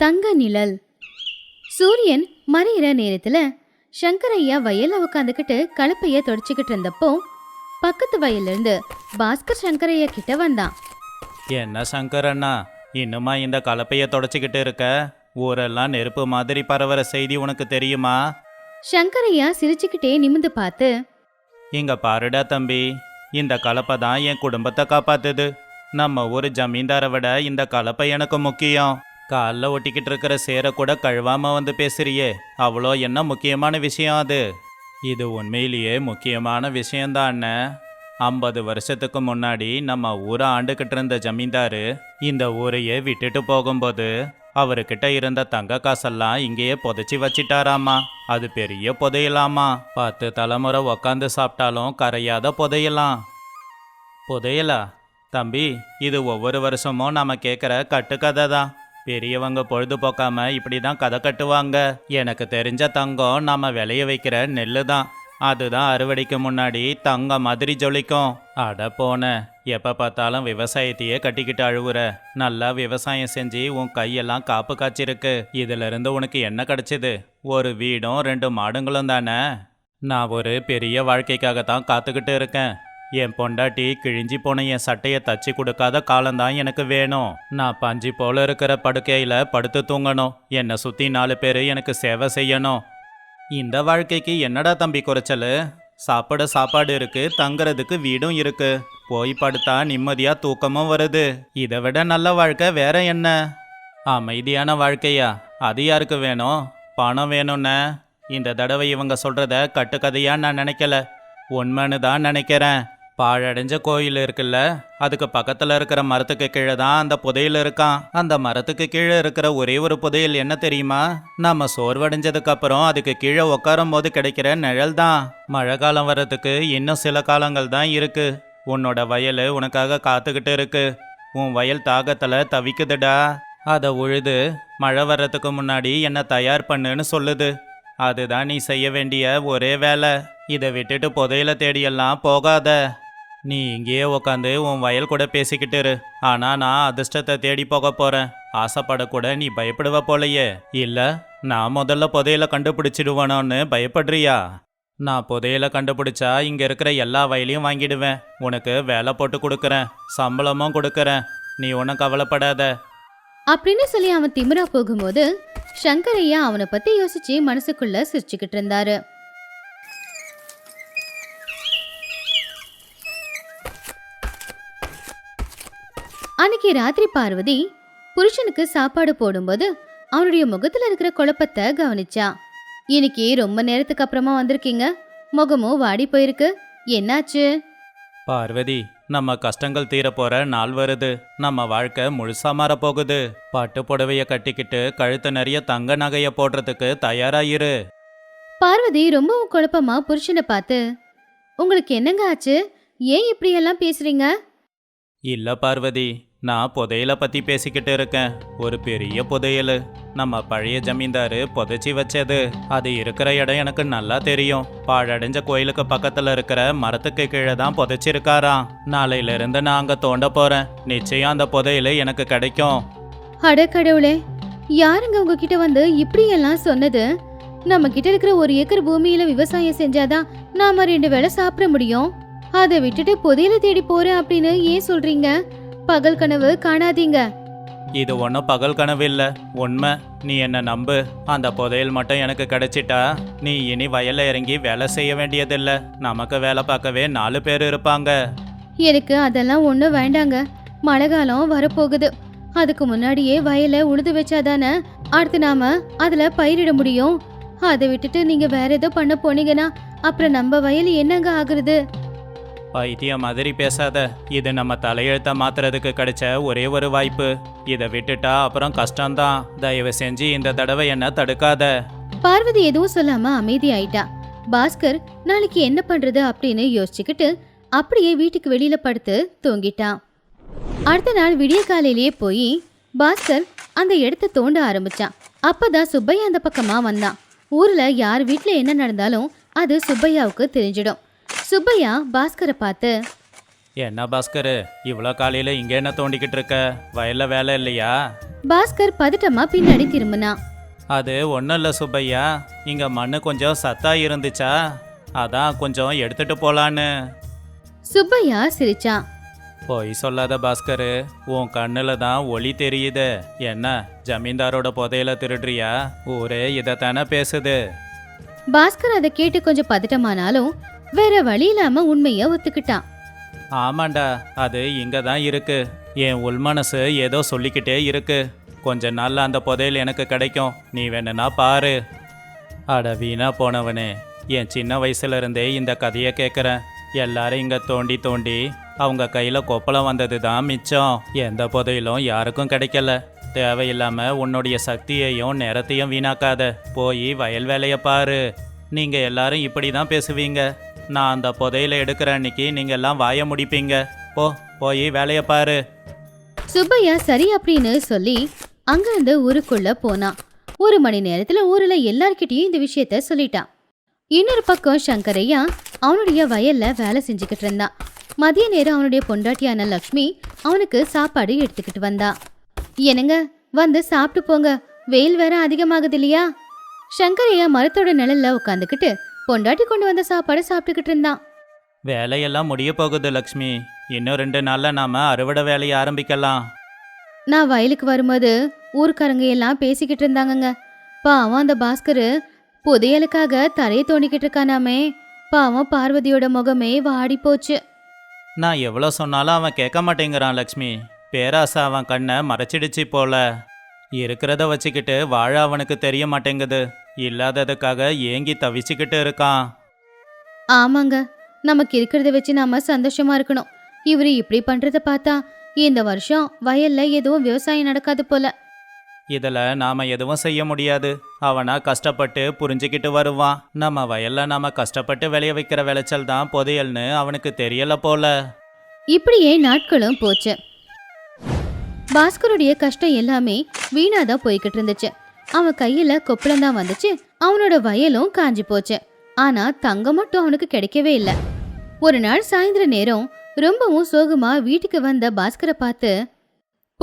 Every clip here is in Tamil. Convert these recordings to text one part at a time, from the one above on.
தங்க நிழல். சூரியன் மறையிற நேரத்துல சங்கரையா வயல்ல உட்காந்துக்கிட்டு கலப்பைய தொடச்சிக்கிட்டு இருந்தப்போ பக்கத்து வயல்ல இருந்து பாஸ்கர் சங்கரையா கிட்ட வந்தான். என்ன சங்கர் அண்ணா இன்னுமா இந்த கலப்பைய தொடச்சிக்கிட்டு இருக்க? ஊரெல்லாம் நெருப்பு மாதிரி பரவற செய்தி உனக்கு தெரியுமா? சங்கரையா சிரிச்சுக்கிட்டே நிமிந்து பார்த்து இங்க பாருடா தம்பி இந்த கலப்பை தான் என் குடும்பத்தை காப்பாத்துது. நம்ம ஊர் ஜமீன்தாரை விட இந்த கலப்பை எனக்கு முக்கியம். காலில் ஒட்டிக்கிட்டு இருக்கிற சேரை கூட கழுவாம வந்து பேசுறியே. அவ்வளோ என்ன முக்கியமான விஷயம் அது? இது உண்மையிலேயே முக்கியமான விஷயந்தாண்ண ஐம்பது வருஷத்துக்கு முன்னாடி நம்ம ஊரை ஆண்டுகிட்டு இருந்த ஜமீன்தாரு இந்த ஊரையே விட்டுட்டு போகும்போது அவர்கிட்ட இருந்த தங்க காசெல்லாம் இங்கேயே புதைச்சி வச்சிட்டாராமா. அது பெரிய புதையலாமா? பத்து தலைமுறை உக்காந்து சாப்பிட்டாலும் கரையாத புதையலாம். புதையலா? தம்பி இது ஒவ்வொரு வருஷமும் நம்ம கேட்குற கட்டுக்கதை தான் பெரியவங்க பொழுதுபோக்காம இப்படி தான் கதை கட்டுவாங்க. எனக்கு தெரிஞ்ச தங்கம் நாம விளைய வைக்கிற நெல்லு தான் அதுதான் அறுவடைக்கு முன்னாடி தங்கம் மாதிரி ஜொலிக்கும். அட போன எப்ப பார்த்தாலும் விவசாயத்தையே கட்டிக்கிட்டு அழுவுற. நல்லா விவசாயம் செஞ்சு உன் கையெல்லாம் காப்பு காய்ச்சிருக்கு. இதுல இருந்து உனக்கு என்ன கிடைச்சது? ஒரு வீடும் ரெண்டு மாடுங்களும் தானே? நான் ஒரு பெரிய வாழ்க்கைக்காக தான் காத்துக்கிட்டு இருக்கேன். என் பொண்டாட்டி கிழிஞ்சி போன என் சட்டையை தச்சு கொடுக்காத காலம்தான் எனக்கு வேணும். நான் பஞ்சு போல இருக்கிற படுக்கையில படுத்து தூங்கணும். என்னை சுத்தி நாலு பேர் எனக்கு சேவை செய்யணும். இந்த வாழ்க்கைக்கு என்னடா தம்பி குறைச்சல்? சாப்பிட சாப்பாடு இருக்கு தங்குறதுக்கு வீடும் இருக்கு. போய் படுத்தா நிம்மதியா தூக்கமும் வருது. இதை விட நல்ல வாழ்க்கை வேற என்ன? அமைதியான வாழ்க்கையா? அது யாருக்கு வேணும்? பணம் வேணும்னே. இந்த தடவை இவங்க சொல்றத கட்டுக்கதையா நான் நினைக்கல. உண்மைன்னு தான் நினைக்கிறேன். பாழடைஞ்ச கோயில் இருக்குல்ல? அதுக்கு பக்கத்துல இருக்கிற மரத்துக்கு கீழே தான் அந்த புதையல் இருக்கான். அந்த மரத்துக்கு கீழே இருக்கிற ஒரே ஒரு புதையல் என்ன தெரியுமா? நம்ம சோர்வடைஞ்சதுக்கு அப்புறம் அதுக்கு கீழே உட்காரும் போது கிடைக்கிற நிழல் தான். மழை காலம் வர்றதுக்கு இன்னும் சில காலங்கள் தான் இருக்கு. உன்னோட வயல் உனக்காக காத்துக்கிட்டு இருக்கு. உன் வயல் தாகத்துல தவிக்குதுடா. அதை உழுது மழை வர்றதுக்கு முன்னாடி என்னை தயார் பண்ணுன்னு சொல்லுது. அதுதான் நீ செய்ய வேண்டிய ஒரே வேலை. இதை விட்டுட்டு புதையில தேடியெல்லாம் போகாத. நீ இங்கேயே உக்காந்து உன் வயல் கூட பேசிக்கிட்டு இரு. ஆனா நான் அதிர்ஷ்டத்தை தேடி போக போறேன். ஆசைப்படக்கூட நீ பயப்படுவ போலையே. இல்ல நான் முதல்ல புதையல கண்டுபிடிச்சிடுவானோன்னு பயப்படுறியா? நான் புதையில கண்டுபிடிச்சா இங்க இருக்கிற எல்லா வயலையும் வாங்கிடுவேன். உனக்கு வேலை போட்டு கொடுக்குறேன். சம்பளமும் கொடுக்குறேன். நீ ஒன்றும் கவலைப்படாத. அப்படின்னு சொல்லி அவன் திமிரா போகும்போது சங்கரையா அவனை பத்தி யோசிச்சு மனசுக்குள்ள சிரிச்சுக்கிட்டு இருந்தாரு. அன்னைக்கு ராத்திரி பார்வதி புருஷனுக்கு சாப்பாடு போடும்போது அவனுடைய முகத்துல இருக்கிற குழப்பத்தை கவனிச்சா. இன்னைக்கு ரொம்ப நேரத்துக்கு அப்புறமா வந்திருக்கீங்க. முகமும் வாடி போயிருக்கு. என்னாச்சு? பார்வதி நம்ம கஷ்டங்கள் தீர போற நாள் வருது. நம்ம வாழ்க்கை முழுசா மாற போகுது பட்டு புடவைய கட்டிக்கிட்டு கழுத்து நிறைய தங்க நகைய போடுறதுக்கு தயாராயிரு. பார்வதி ரொம்பவும் குழப்பமா புருஷனை பார்த்து உங்களுக்கு என்னங்க ஆச்சு? ஏன் இப்படி எல்லாம் பேசுறீங்க? இல்ல பார்வதி நான் புதையலை பற்றி பேசிக்கிட்டு இருக்கேன். ஒரு பெரிய புதையல். நம்ம பழைய ஜமீன்தார் புதைச்சி வச்சது. அது இருக்கிற இடம் எனக்கு நல்லா தெரியும். பாழடைஞ்ச கோயிலுக்கு பக்கத்தில் இருக்கிற மரத்துக்கு கீழே தான் புதைச்சிருக்காராம். நாளையில இருந்து நான் அங்கே தோண்ட போகிறேன் நிச்சயம் அந்த புதையல் எனக்கு கிடைக்கும். அட கடவுளே யாருங்க உங்ககிட்ட வந்து இப்படி எல்லாம் சொன்னது? நம்ம கிட்ட இருக்கிற ஒரு ஏக்கர் பூமியில விவசாயம் செஞ்சாதான் நாம ரெண்டு வேளை சாப்பிட முடியும். அதை விட்டுட்டு புதையல தேடி போறேன் அப்படின்னு ஏன் சொல்றீங்க? பகல் கனவு காணாதீங்க. இது ஒன்றும் பகல் கனவு இல்ல. உண்மை. நீ என்ன நம்பு? அந்த புதையல் மட்டும் எனக்கு கிடைச்சிட்டா நீ இனி வயல்ல இறங்கி வேலை செய்ய வேண்டியதில்ல. நமக்கு வேலை பார்க்கவே நாலு பேர் இருப்பாங்க. எனக்கு அதெல்லாம் ஒன்றும் வேண்டாங்க. மழை காலம் வரப்போகுது. அதுக்கு முன்னாடியே வயலை உழுது வச்சாதானே அடுத்து நாம அதுல பயிரிட முடியும். அதை விட்டுட்டு நீங்க வேற ஏதோ பண்ண போனீங்கன்னா அப்புறம் நம்ம வயல் என்னங்க ஆகுறது? பைத்திய மாதிரி பேசாத. இது நம்ம தலையெழுத்த மாத்துறதுக்கு கிடைச்ச ஒரே ஒரு வாய்ப்பு. இதை விட்டுட்டா அப்புறம் கஷ்டம்தான். தயவு செஞ்சு இந்த தடவை என்ன தடுக்காத. பார்வதி எதுவும் சொல்லாம அமைதி ஆயிட்டா. பாஸ்கர் நாளைக்கு என்ன பண்றது அப்படின்னு யோசிச்சுக்கிட்டு அப்படியே வீட்டுக்கு வெளியில படுத்து தூங்கிட்டான் அடுத்த நாள் விடிய காலையிலேயே போய் பாஸ்கர் அந்த இடத்த தோண்ட ஆரம்பிச்சான். அப்பதான் சுப்பையா அந்த பக்கமா வந்தான். ஊர்ல யார் வீட்டுல என்ன நடந்தாலும் அது சுப்பையாவுக்கு தெரிஞ்சிடும். சுப்பையா பாஸ்கரை பார்த்து என்ன பாஸ்கரு இவ்வளோ காலையில் இங்கே என்ன தோண்டிக்கிட்டு இருக்க? வயல்ல வேலை இல்லையா? பாஸ்கர் பதட்டமா பின்னாடி திரும்பினான் அது ஒன்றும் இல்லை சுப்பையா இங்கே மண்ணு கொஞ்சம் சத்தா இருந்துச்சா? அதான் கொஞ்சம் எடுத்துட்டு போலான்னு. சுப்பையா சிரிச்சான் பொய் சொல்லாத பாஸ்கரு உன் கண்ணில் தான் ஒளி தெரியுது. என்ன ஜமீன்தாரோட புதையல திருடுறியா? ஊரே இதைத்தானே பேசுது. பாஸ்கர் அதை கேட்டு கொஞ்சம் பதட்டமானாலும் வேற வழி இல்லாம உண்மைய ஒத்துக்கிட்டான். ஆமாண்டா அது இங்கே தான் இருக்கு. என் உள்மனசு ஏதோ சொல்லிக்கிட்டே இருக்கு. கொஞ்ச நாள்ல அந்த புதையல் எனக்கு கிடைக்கும். நீ வேணும்னா பாரு. அட வீணா போனவனே. என் சின்ன வயசுல இருந்தே இந்த கதையை கேட்குறேன் எல்லாரும் இங்கே தோண்டி தோண்டி அவங்க கையில் கொப்பளம் வந்தது தான் மிச்சம். எந்த புதையிலும் யாருக்கும் கிடைக்கல. தேவையில்லாம உன்னுடைய சக்தியையும் நேரத்தையும் வீணாக்காத. போய் வயல் வேலையை பாரு. நீங்க எல்லாரும் இப்படி தான் பேசுவீங்க. நான் அந்த புதையில எடுக்கிற அன்னைக்கு நீங்க எல்லாம் வாய முடிப்பீங்க. போ போய் வேலையை பாரு. சுப்பையா சரி அப்படின்னு சொல்லி அங்கிருந்து ஊருக்குள்ள போனான் ஒரு மணி நேரத்துல ஊர்ல எல்லார்கிட்டயும் இந்த விஷயத்த சொல்லிட்டான் இன்னொரு பக்கம் சங்கரையா அவனுடைய வயல்ல வேலை செஞ்சுக்கிட்டு இருந்தான் மதிய நேரம் அவனுடைய பொண்டாட்டியான லக்ஷ்மி அவனுக்கு சாப்பாடு எடுத்துக்கிட்டு வந்தா. என்னங்க வந்து சாப்பிட்டு போங்க. வெயில் வேற அதிகமாகுது இல்லையா? சங்கரையா மரத்தோட நிழல்ல உட்காந்துக்கிட்டு பொண்டாட்டி கொண்டு வந்த சாப்பாடு சாப்பிட்டுக்கிட்டு இருந்தான். வேலையெல்லாம் முடிய போகுது லக்ஷ்மி. இன்னும் ரெண்டு நாள்ல நாம அறுவடை வேலையை ஆரம்பிக்கலாம். நான் வயலுக்கு வரும்போது ஊர்க்காரங்க எல்லாம் பேசிக்கிட்டு இருந்தாங்கங்க. பாவம் அந்த பாஸ்கரு புதையலுக்காக தரையை தோண்டிக்கிட்டு இருக்கானாமே. பாவம் பார்வதியோட முகமே வாடி போச்சு. நான் எவ்வளோ சொன்னாலும் அவன் கேட்க மாட்டேங்கிறான் லக்ஷ்மி. பேராசை அவன் கண்ணை மறைச்சிடுச்சு போல. இருக்கிறத வச்சுக்கிட்டு வாழ அவனுக்கு தெரிய மாட்டேங்குது. இல்லாததுக்காக ஏங்கி தவிச்சுக்கிட்டு இருக்கான். ஆமாங்க. நமக்கு இருக்கிறத வச்சு நாம சந்தோஷமா இருக்கணும். இவரு இப்படி பண்றத பார்த்தா இந்த வருஷம் வயல்ல எதுவும் விவசாயம் நடக்காது போல. இதில் நாம் எதுவும் செய்ய முடியாது. அவனா கஷ்டப்பட்டு புரிஞ்சுக்கிட்டு வருவான். நம்ம வயல்ல நாம கஷ்டப்பட்டு விளைய வைக்கிற விளைச்சல் தான் புதையல்னு அவனுக்கு தெரியல போல. இப்படியே நாட்களும் போச்சு. பாஸ்கருடைய கஷ்டம் எல்லாமே வீணாதான் போய்கிட்டு இருந்துச்சு. அவன் கையில கொப்பளம் தான் வந்துச்சு. அவனோட வயலும் காஞ்சி போச்சு. ஆனா தங்கம் மட்டும் அவனுக்கு கிடைக்கவே இல்லை. ஒரு நாள் சாயந்தர நேரம் ரொம்பவும் சோகமா வீட்டுக்கு வந்த பாஸ்கரை பார்த்து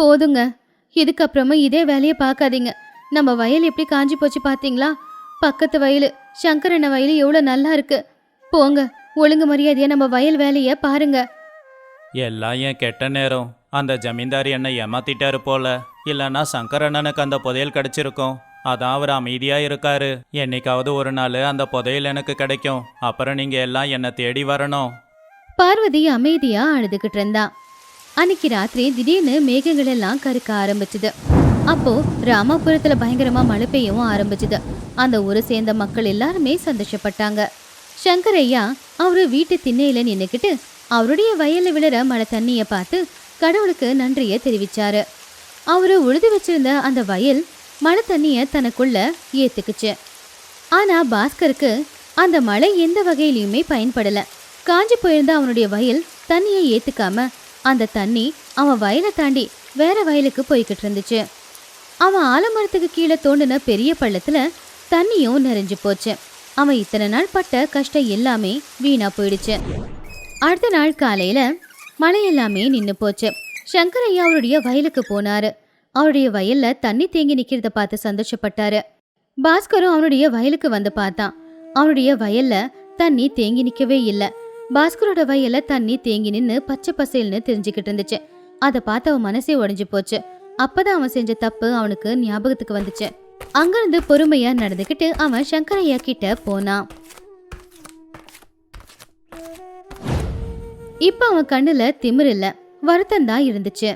போதுங்க. இதுக்கப்புறமா இதே வேலையை பார்க்காதீங்க. நம்ம வயல் எப்படி காஞ்சி போச்சு பார்த்தீங்களா? பக்கத்து வயலு சங்கரண்ண வயலு எவ்வளோ நல்லா இருக்கு. போங்க. ஒழுங்கு மரியாதையா நம்ம வயல் வேலையை பாருங்க. எல்லாம் என் கெட்ட நேரம்? அந்த ஜமீன்தார் என்னை ஏமாத்திட்டாரு போல. இல்லைன்னா சங்கர் அண்ணனுக்கு அந்த புதையல் கிடைச்சிருக்கும். அதான் அவர் அமைதியாக இருக்காரு. என்னைக்காவது ஒரு நாள் அந்த புதையல் எனக்கு கிடைக்கும். அப்புறம் நீங்க எல்லாம் என்னை தேடி வரணும். பார்வதி அமைதியா அழுதுகிட்டு இருந்தா. அன்னைக்கு ராத்திரி திடீர்னு மேகங்கள் எல்லாம் கருக்க ஆரம்பிச்சுது. அப்போ ராமாபுரத்துல பயங்கரமா மழை பெய்யவும் ஆரம்பிச்சுது. அந்த ஊரை சேர்ந்த மக்கள் எல்லாருமே சந்தோஷப்பட்டாங்க. சங்கரையா அவரு வீட்டு திண்ணையில நின்னுக்கிட்டு அவருடைய வயல்ல விழுற மழை தண்ணியை பார்த்து கடவுளுக்கு நன்றியை தெரிவிச்சாரு. அவரு உழுது வச்சிருந்த அந்த வயல் மழை தண்ணியை தனக்குள்ள ஏத்துக்குச்சு. ஆனா பாஸ்கருக்கு அந்த மழை எந்த வகையிலையுமே பயன்படல. காஞ்சி போயிருந்த அவனுடைய வயல் தண்ணியை ஏத்துக்காம அந்த தண்ணி அவன் வயலை தாண்டி வேற வயலுக்கு போய்கிட்டு இருந்துச்சு. அவன் ஆலமரத்துக்கு கீழே தோண்டின பெரிய பள்ளத்துல தண்ணியும் நிறைஞ்சு போச்சு. அவன் இத்தனை நாள் பட்ட கஷ்டம் எல்லாமே வீணா போயிடுச்சு. அடுத்த நாள் காலையில மழை எல்லாமே நின்னு போச்சு. சங்கரையா அவருடைய வயலுக்கு போனாரு. அவருடைய வயல்ல தண்ணி தேங்கி நிக்கிறத பார்த்து சந்தோஷப்பட்டாரு. பாஸ்கரும் அவனுடைய வயலுக்கு வந்து பார்த்தான். அவனுடைய வயல்ல தண்ணி தேங்கி நிக்கவே இல்ல. பாஸ்கரோட வயல்ல தண்ணி தேங்கி நின்னு பச்சை பசேல்னு தெரிஞ்சுக்கிட்டு இருந்துச்சு. அதை பார்த்து அவன் மனசே உடஞ்சு போச்சு. அப்பதான் அவன் செஞ்ச தப்பு அவனுக்கு ஞாபகத்துக்கு வந்துச்சு. அங்கிருந்து பொறுமையா நடந்துக்கிட்டு அவன் சங்கரையா கிட்ட போனான். இப்ப அவன் கண்ணுல திமிர் இல்ல. வருத்தம் தான் இருந்துச்சு.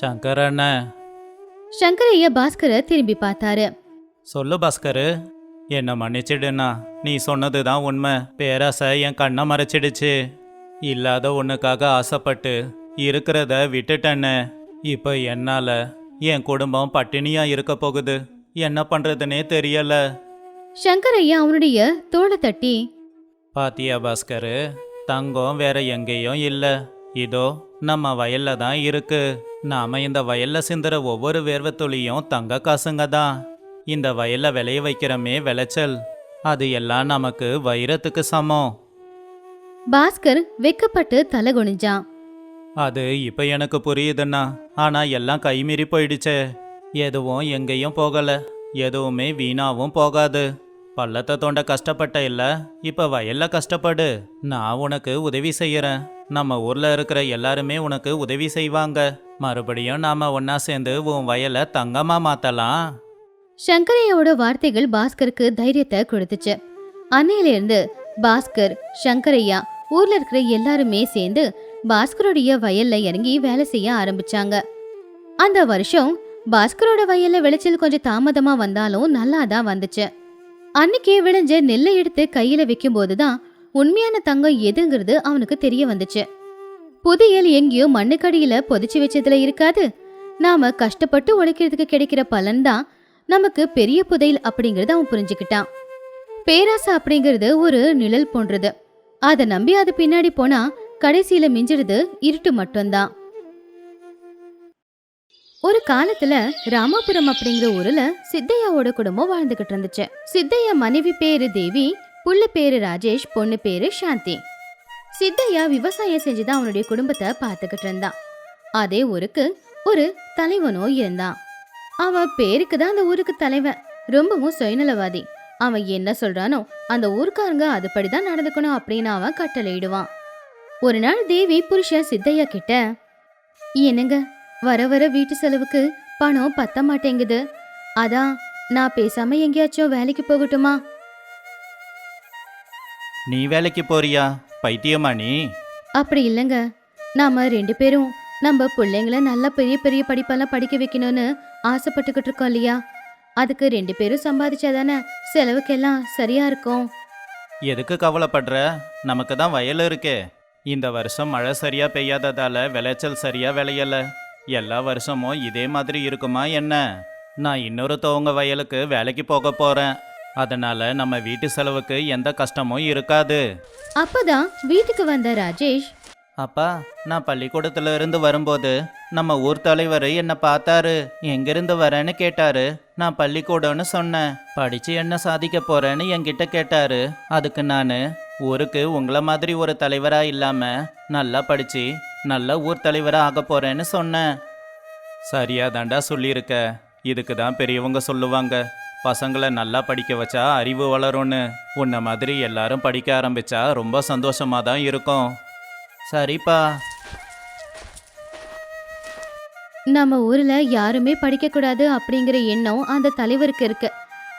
சங்கர் அண்ணன் சங்கரையா பாஸ்கரை திரும்பி பார்த்தாரு. சொல்லு பாஸ்கரு. என்னை மன்னிச்சிடுண்ணா. நீ சொன்னது தான் உண்மை. பேராசை என் கண்ணை மறைச்சிடுச்சு. இல்லாத ஒன்றுக்காக ஆசைப்பட்டு இருக்கிறத விட்டுட்டேன்னு இப்போ என்னால் என் குடும்பம் பட்டினியா இருக்க போகுது. என்ன பண்ணுறதுனே தெரியல. சங்கரையா அவனுடைய தோளை தட்டி பாத்தியா பாஸ்கரு? தங்கம் வேற எங்கேயும் இல்லை. இதோ நம்ம வயல்ல தான் இருக்கு. நாம இந்த வயல்ல சிந்துற ஒவ்வொரு வேர்வை துளியும் தங்க காசுங்க தான். இந்த வயல்ல விளைய வைக்கிறமே விளைச்சல். அது எல்லாம் நமக்கு வைரத்துக்கு சமம். பாஸ்கர் வெக்கப்பட்டு தலை குனிஞ்சான். அது இப்ப எனக்கு புரியுதுண்ணா. ஆனா எல்லாம் கைமீறி போயிடுச்சே. எதுவும் எங்கேயும் போகல. எதுவுமே வீணாவும் போகாது. பள்ளத்தை தோண்ட கஷ்டப்பட்ட இல்லை இப்போ வயல்ல கஷ்டப்படு. நான் உனக்கு உதவி செய்யறேன். நம்ம ஊர்ல இருக்கிற எல்லாருமே உனக்கு உதவி செய்வாங்க. மறுபடியும் நாம ஒன்னா சேர்ந்து உன் வயலை தங்கமா மாத்தலாம். சங்கரையோட வார்த்தைகள் பாஸ்கருக்கு தைரியத்தை கொடுத்துச்சு. அன்னையிலிருந்து பாஸ்கர் சங்கரையா ஊர்ல இருக்கிற எல்லாருமே சேர்ந்து பாஸ்கருடைய வயல்ல இறங்கி வேலை செய்ய ஆரம்பிச்சாங்க. அந்த வருஷம் பாஸ்கரோட வயல்ல விளைச்சல் கொஞ்சம் தாமதமா வந்தாலும் நல்லா தான் வந்துச்சு. அன்னைக்கே விளைஞ்ச நெல்லை எடுத்து கையில வைக்கும்போது தான் உண்மையான தங்கம் எதுங்கிறது அவனுக்கு தெரிய வந்துச்சு. புதையல் எங்கேயோ மண்ணுக்கடியில புதைச்சு வச்சதுல இருக்காது. நாம கஷ்டப்பட்டு உழைக்கிறதுக்கு கிடைக்கிற பலன் தான் நமக்கு பெரிய புதையல் அப்படிங்கறத அவன் புரிஞ்சுக்கிட்டான். பேராசை அப்படிங்கிறது ஒரு நிழல் போன்றது. அதை நம்பி அது பின்னாடி போனா கடைசியில மிஞ்சிறது இருட்டு மட்டும்தான். ஒரு காலத்துல ராமாபுரம் அப்படிங்கிற ஊர்ல சித்தையாவோட குடும்பம் வாழ்ந்துகிட்டு இருந்துச்சு. சித்தையா மனைவி பேரு தேவி புள்ள பேரு ராஜேஷ் பொண்ணு பேரு சாந்தி. சித்தையா விவசாயம் செஞ்சுதான் அவனுடைய குடும்பத்தை பார்த்துக்கிட்டு இருந்தான் அதே ஊருக்கு ஒரு தலைவனோ இருந்தான் அவன் பேருக்கு தான் அந்த ஊருக்கு தலைவன். ரொம்பவும் சுயநலவாதி. அவன் என்ன சொல்றானோ அந்த ஊர்க்காரங்க அதுபடிதான் நடந்துக்கணும் அப்படின்னு அவன் கட்டளையிடுவான். ஒரு நாள் தேவி புருஷன் சித்தையா கிட்ட என்னங்க வர வர வீட்டு செலவுக்கு பணம் பத்த மாட்டேங்குது. அதான் நான் பேசாம எங்கேயாச்சும் வேலைக்கு போகட்டுமா? நீ வேலைக்கு போறியா? பைத்தியமா நீ? அப்படி இல்லைங்க. நாம ரெண்டு பேரும் நம்ம பிள்ளைங்கள நல்ல பெரிய பெரிய படிப்பெல்லாம் படிக்க வைக்கணும்னு ஆசைப்பட்டுக்கிட்டு இருக்கோம் இல்லையா? அதுக்கு ரெண்டு பேரும் சம்பாதிச்சாதானே செலவுக்கெல்லாம் சரியா இருக்கும். எதுக்கு கவலைப்படுற? நமக்கு தான் வயல் இருக்கே. இந்த வருஷம் மழை சரியா பெய்யாததால விளைச்சல் சரியா விளையல. எல்லா வருஷமும் இதே மாதிரி இருக்குமா என்ன? நான் இன்னொரு தவங்க வயலுக்கு வேலைக்கு போக போறேன். அதனால நம்ம வீட்டு செலவுக்கு எந்த கஷ்டமும் இருக்காது. அப்பதான் வீட்டுக்கு வந்த ராஜேஷ் அப்பா நான் பள்ளிக்கூடத்துல இருந்து வரும்போது நம்ம ஊர் தலைவர் என்ன பார்த்தாரு. எங்கிருந்து வரேன்னு கேட்டாரு. நான் பள்ளிக்கூடம்னு சொன்னேன். படிச்சு என்ன சாதிக்க போறேன்னு என்கிட்ட கேட்டாரு. அதுக்கு நான் ஊருக்கு உங்களை மாதிரி ஒரு தலைவராக இல்லாமல் நல்லா படித்து நல்ல ஊர் தலைவராக ஆக போகிறேன்னு சொன்னேன். சரியா தாண்டா சொல்லியிருக்க. இதுக்கு தான் பெரியவங்க சொல்லுவாங்க. பசங்களை நல்லா படிக்க வச்சா அறிவு வளரும்னு. உன்னை மாதிரி எல்லாரும் படிக்க ஆரம்பிச்சா ரொம்ப சந்தோஷமாக தான் இருக்கும். சரிப்பா. நம்ம ஊர்ல யாருமே படிக்கக்கூடாது அப்படிங்கிற எண்ணம் அந்த தலைவருக்கு இருக்கு.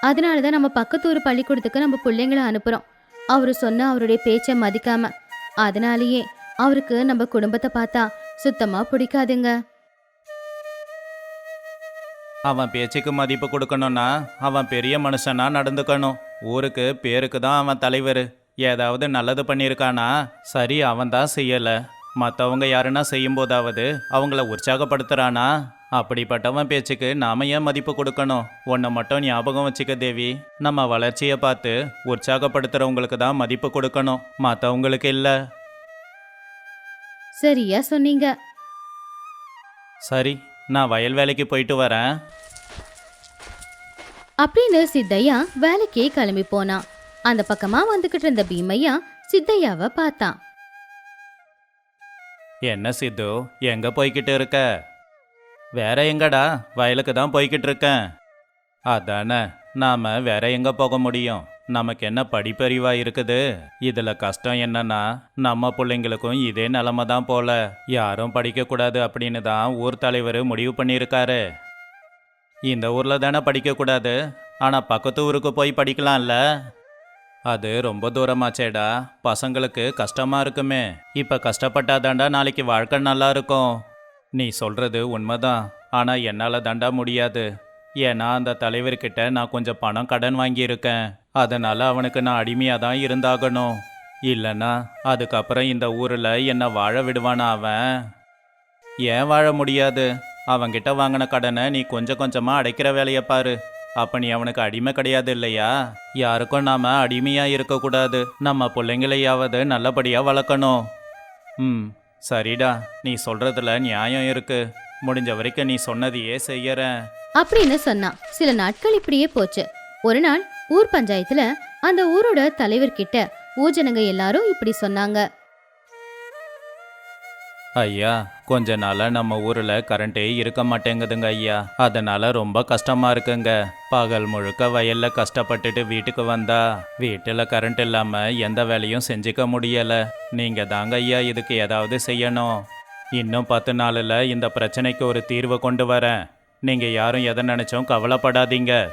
அதனாலதான் நம்ம பக்கத்து ஊர் பள்ளிக்கூடத்துக்கு நம்ம பிள்ளைங்களை அனுப்புகிறோம் அவரு சொன்ன அவருடைய பேச்சை மதிக்காம. அதனாலேயே அவருக்கு நம்ம குடும்பத்தை பார்த்தா சுத்தமா பிடிக்காதுங்க. அவன் பேச்சுக்கு மதிப்பு கொடுக்கணும்னா அவன் பெரிய மனுஷனா நடந்துக்கணும். ஊருக்கு பேருக்கு தான் அவன் தலைவர். ஏதாவது நல்லது பண்ணியிருக்கானா? சரி அவன் தான் செய்யலை. மற்றவங்க யாருன்னா செய்யும்போதாவது அவங்கள உற்சாகப்படுத்துகிறானா அப்படிப்பட்டவன் பேச்சுக்கு நாம ஏன் மதிப்பு கொடுக்கணும்? உன்னை மட்டும் ஞாபகம் வச்சுக்க தேவி. நம்ம வளர்ச்சியை பார்த்து உற்சாகப்படுத்துறவங்களுக்கு தான் மதிப்பு கொடுக்கணும். மற்றவங்களுக்கு இல்லை. சரியா சொன்னீங்க. சரி நான் வயல் வேலைக்கு போயிட்டு வரேன். அப்படின்னு சித்தையா வேலைக்கே கிளம்பி போனான் அந்த பக்கமா வந்துகிட்டு இருந்த பீமையா சித்தையாவை பார்த்தான் என்ன சித்து எங்க போய்கிட்டு இருக்க? வேற எங்கடா? வயலுக்கு தான் போய்கிட்டு இருக்கேன் அதானே நாம வேற எங்க போக முடியும்? நமக்கு என்ன படிப்பறிவா இருக்குது? இதுல கஷ்டம் என்னன்னா நம்ம பிள்ளைங்களுக்கும் இதே நிலமை தான் போல. யாரும் படிக்க கூடாது அப்படின்னு தான் ஊர் தலைவர் முடிவு பண்ணியிருக்காரு. இந்த ஊர்ல தானே படிக்க கூடாது ஆனா பக்கத்து ஊருக்கு போய் படிக்கலாம்ல? அது ரொம்ப தூரமாச்சேடா. பசங்களுக்கு கஷ்டமா இருக்குமே. இப்ப கஷ்டப்பட்டாதாண்டா நாளைக்கு வாழ்க்கை நல்லா இருக்கும். நீ சொல்கிறது உண்மைதான். ஆனால் என்னால் தண்டா முடியாது. ஏன்னா அந்த தலைவர்கிட்ட நான் கொஞ்சம் பணம் கடன் வாங்கியிருக்கேன். அதனால் அவனுக்கு நான் அடிமையாக தான் இருந்தாகணும். இல்லைன்னா அதுக்கப்புறம் இந்த ஊரில் என்னை வாழ விடுவானா அவன்? ஏன் வாழ முடியாது? அவன்கிட்ட வாங்கின கடனை நீ கொஞ்சம் கொஞ்சமாக அடைக்கிற வேலையை பாரு. அப்போ நீ அவனுக்கு அடிமை கிடையாது இல்லையா? யாருக்கும் நாம் அடிமையாக இருக்கக்கூடாது. நம்ம பிள்ளைங்களையாவது நல்லபடியாக வளர்க்கணும். ம். சரிடா நீ சொல்றதுல நியாயம் இருக்கு. முடிஞ்ச வரைக்கும் நீ சொன்னதையே செய்யறேன் அப்படின்னு சொன்னான் சில நாட்கள் இப்படியே போச்சு. ஒரு நாள் ஊர் பஞ்சாயத்துல அந்த ஊரோட தலைவர்கிட்ட ஊர் ஜனங்க எல்லாரும் இப்படி சொன்னாங்க. ஐயா கொஞ்ச நாளா நம்ம ஊர்ல கரண்டே இருக்க மாட்டேங்குதுங்க ஐயா. அதனால ரொம்ப கஷ்டமா இருக்குங்க. பகல் முழுக்க வயல்ல கஷ்டப்பட்டுட்டு வீட்டுக்கு வந்தா வீட்டுல கரண்ட் இல்லாம எந்த வேலையும் செஞ்சுக்க முடியல. நீங்க தாங்க ஐயா இதுக்கு ஏதாவது செய்யணும். இன்னும் பத்து நாளில் இந்த பிரச்சனைக்கு ஒரு தீர்வு கொண்டு வரேன். நீங்க யாரும் எதை நினைச்சும் கவலைப்படாதீங்க.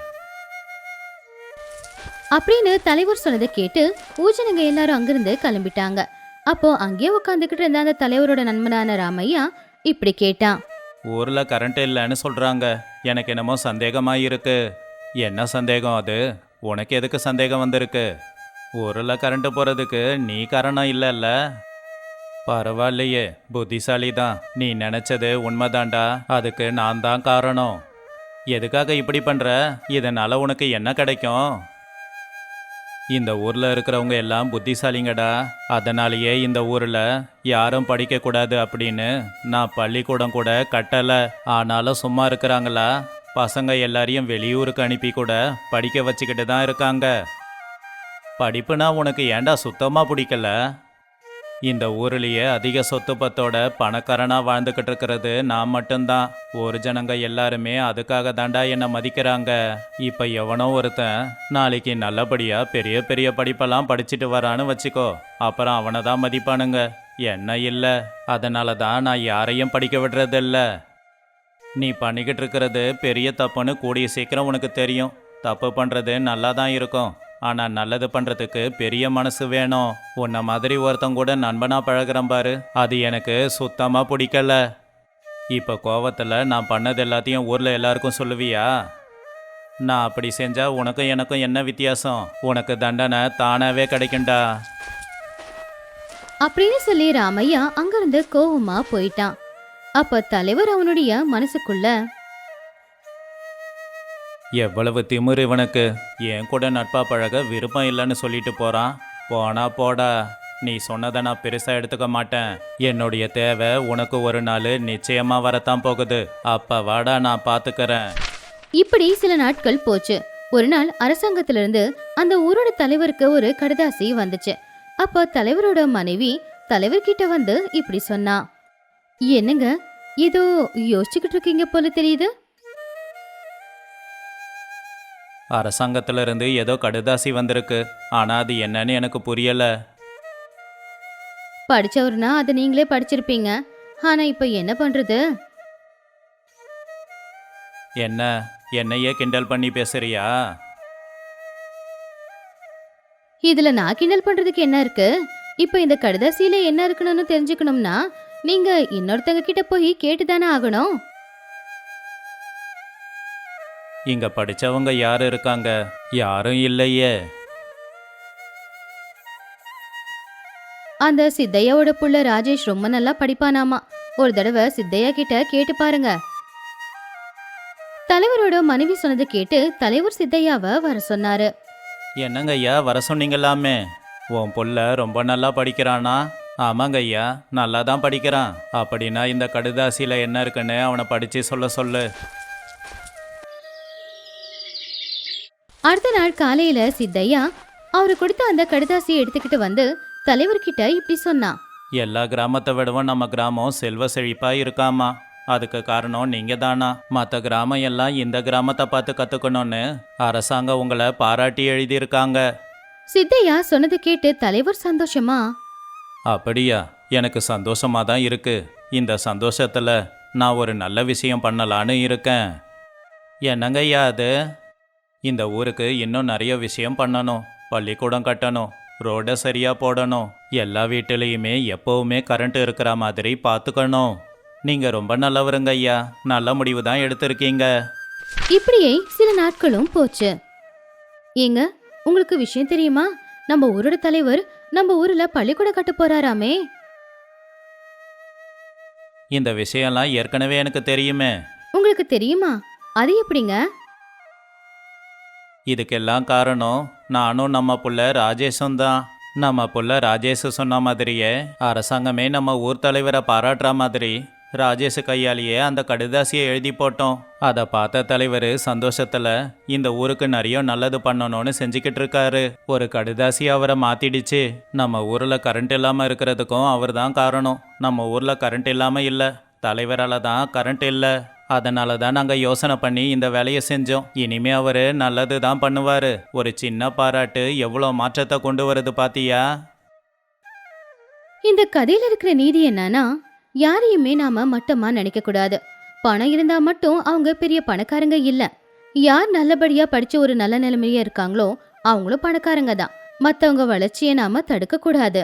அப்படின்னு தலைவர் சொன்னதை கேட்டு ஊஜனங்க எல்லாரும் அங்கிருந்து கிளம்பிட்டாங்க. அப்போ அங்கேயே உட்காந்துக்கிட்டு இருந்த அந்த தலைவரோட நண்பனான ராமையா இப்படி கேட்டான் ஊர்ல கரண்ட் இல்லைன்னு சொல்றாங்க. எனக்கு என்னமோ சந்தேகமா இருக்கு என்ன சந்தேகம் அது? உனக்கு எதுக்கு சந்தேகம் வந்திருக்கு? ஊர்ல கரண்ட் போறதுக்கு நீ காரணம் இல்லைல்ல. பரவாயில்லையே புத்திசாலி தான் நீ நினைச்சது உண்மைதான்டா. அதுக்கு நான் தான் காரணம். எதுக்காக இப்படி பண்ற? இதனால உனக்கு என்ன கிடைக்கும்? இந்த ஊர்ல இருக்கிறவங்க எல்லாம் புத்திசாலிங்கடா. அதனாலேயே இந்த ஊர்ல யாரும் படிக்க கூடாது அப்படின்னு நான் பள்ளிக்கூடம் கூட கட்டல. ஆனாலும் சும்மா இருக்கிறாங்களா? பசங்க எல்லாரையும் வெளியூருக்கு அனுப்பி கூட படிக்க வச்சுக்கிட்டு தான் இருக்காங்க. படிப்புனா உனக்கு ஏன்டா சுத்தமா பிடிக்கல? இந்த ஊர்லேயே அதிக சொத்து பத்தோட வாழ்ந்துக்கிட்டு இருக்கிறது நான் மட்டும்தான். ஒரு ஜனங்க எல்லாருமே அதுக்காக தாண்டா என்னை மதிக்கிறாங்க. இப்போ எவனோ ஒருத்தன் நாளைக்கு நல்லபடியாக பெரிய பெரிய படிப்பெல்லாம் படிச்சுட்டு வரான்னு வச்சுக்கோ. அப்புறம் அவனை தான் மதிப்பானுங்க. என்ன இல்லை. அதனால தான் நான் யாரையும் படிக்க விடுறதில்ல நீ பண்ணிக்கிட்டு இருக்கிறது பெரிய தப்புன்னு கூடிய சீக்கிரம் உனக்கு தெரியும். தப்பு பண்ணுறது நல்லா தான் இருக்கும். ஆனால் நல்லது பண்ணுறதுக்கு பெரிய மனசு வேணும். உன்னை மாதிரி ஒருத்தன் கூட நண்பனாக பழகுறேன் பாரு. அது எனக்கு சுத்தமாக பிடிக்கல. இப்போ கோவத்தில் நான் பண்ணது எல்லாத்தையும் ஊரில் எல்லாருக்கும் சொல்லுவியா? நான் அப்படி செஞ்சால் உனக்கும் எனக்கும் என்ன வித்தியாசம்? உனக்கு தண்டனை தானாகவே கிடைக்கும்டா. அப்படின்னு சொல்லி ராமையா அங்கிருந்து கோவமா போயிட்டான். அப்ப தலைவர் அவனுடைய மனசுக்குள்ள எவ்வளவு திமிரு இவனுக்கு. என் கூட நட்பா பழக விருப்பம் இல்லைன்னு சொல்லிட்டு போறான். போனா போடா. நீ சொன்னதை நான் பெருசா எடுத்துக்க மாட்டேன். என்னுடைய தேவை உனக்கு ஒரு நாள் நிச்சயமா வரத்தான் போகுது. அப்ப வாடா நான் பாத்துக்கறேன். இப்படி சில நாட்கள் போச்சு. ஒரு நாள் அரசாங்கத்திலிருந்து அந்த ஊரோட தலைவருக்கு ஒரு கடிதாசி வந்துச்சு. அப்போ தலைவரோட மனைவி தலைவர்கிட்ட வந்து இப்படி சொன்னா. என்னங்க ஏதோ யோசிச்சுக்கிட்டு இருக்கீங்க போல தெரியுது? அரசாங்கத்துல இருந்து ஏதோ கடுதாசி வந்திருக்கு. ஆனா அது என்னன்னு எனக்கு புரியல. படிச்சவர்னா அதை நீங்களே படிச்சிருப்பீங்க. ஆனா இப்போ என்ன பண்றது? என்ன? என்னையே கிண்டல் பண்ணி பேசுறியா? இதுல நான் கிண்டல் பண்றதுக்கு என்ன இருக்கு? இப்போ இந்த கடிதாசியில என்ன இருக்கணும்னு தெரிஞ்சுக்கணும்னா நீங்க இன்னொருத்தங்க கிட்ட போய் கேட்டுதானே ஆகணும். இங்க படிச்சவங்க யாரு இருக்காங்க? யாரும் இல்லையே. அந்த சித்தையாவோட புள்ள ராஜேஷ் ரொம்ப நல்லா படிப்பானாமா. ஒரு தடவை சித்தையா கிட்ட கேட்டு பாருங்க. தலைவரோட மனைவி சொன்னதை கேட்டு தலைவர் சித்தையாவை வர சொன்னாரு. என்னங்க ஐயா வர சொன்னீங்களாமே? உன் புள்ள ரொம்ப நல்லா படிக்கிறானா? ஆமாங்க ஐயா நல்லா தான் படிக்கிறான். அப்படின்னா இந்த கடுதாசியில் என்ன இருக்குன்னு அவனை படித்து சொல்ல சொல்லு. அடுத்த நாள் காலையில சித்தையா அவரு கொடுத்த அந்த கடிதாசியை எடுத்துக்கிட்டு வந்து தலைவர்கிட்ட இப்படி சொன்னான் எல்லா கிராமத்தை விடவும் நம்ம கிராமம் செல்வ செழிப்பாக இருக்காமா அதுக்கு காரணம் நீங்கள் தானா மற்ற கிராமம் எல்லாம் இந்த கிராமத்தை பார்த்து கற்றுக்கணும்னு அரசாங்கம் உங்களை பாராட்டி எழுதியிருக்காங்க. சித்தையா சொன்னதை கேட்டு தலைவர் சந்தோஷமா? அப்படியா? எனக்கு சந்தோஷமாக தான் இருக்கு. இந்த சந்தோஷத்தில் நான் ஒரு நல்ல விஷயம் பண்ணலான்னு இருக்கேன். என்னங்கய்யா அது? இந்த ஊருக்கு இன்னும் நிறைய விஷயம் பண்ணணும். பள்ளிக்கூடம் கட்டணும். ரோடை சரியாக போடணும். எல்லா வீட்டிலையுமே எப்போவுமே கரண்ட் இருக்கிற மாதிரி பார்த்துக்கணும் நீங்கள் ரொம்ப நல்லவருங்க ஐயா. நல்ல முடிவு தான் எடுத்திருக்கீங்க. இப்படியே சில நாட்களும் போச்சு. ஏங்க உங்களுக்கு விஷயம் தெரியுமா? நம்ம ஊரோட தலைவர் நம்ம ஊர்ல பள்ளிக்கூடம் கட்ட போறாராமே. இந்த விஷயம்லாம் ஏற்கனவே எனக்கு தெரியுமே. உங்களுக்கு தெரியுமா? அது எப்படிங்க? இதுக்கெல்லாம் காரணம் நானும் நம்ம புள்ள ராஜேஷும் தான். நம்ம புள்ள ராஜேஷ் சொன்ன மாதிரியே அரசாங்கமே நம்ம ஊர் தலைவரை பாராட்டுற மாதிரி ராஜேஷ் கையாலேயே அந்த கடிதாசியை எழுதி போட்டோம். அதை பார்த்த தலைவர் சந்தோஷத்தில் இந்த ஊருக்கு நிறைய நல்லது பண்ணணும்னு செஞ்சுக்கிட்டு இருக்காரு. ஒரு கடுதாசி அவரை மாத்திடுச்சு. நம்ம ஊரில் கரண்ட் இல்லாமல் இருக்கிறதுக்கும் அவர் தான் காரணம். நம்ம ஊரில் கரண்ட் இல்லாமல் இல்லை. தலைவரால் தான் கரண்ட் இல்லை. அதனால தான் நாங்கள் யோசனை பண்ணி இந்த வேலையை செஞ்சோம். இனிமே அவர் நல்லது தான் பண்ணுவார். ஒரு சின்ன பாராட்டு எவ்வளோ மாற்றத்தை கொண்டு வருது பாத்தியா? இந்த கதையில இருக்கிற நீதி என்னன்னா யாரையுமே நாம மட்டமா நினைக்க கூடாது. பணம் இருந்தா மட்டும் அவங்க பெரிய பணக்காரங்க இல்ல. யார் நல்லபடியா படிச்சு ஒரு நல்ல நிலைமையா இருக்காங்களோ அவங்களும் பணக்காரங்க தான். மத்தவங்க வளர்ச்சியை நாம தடுக்க கூடாது.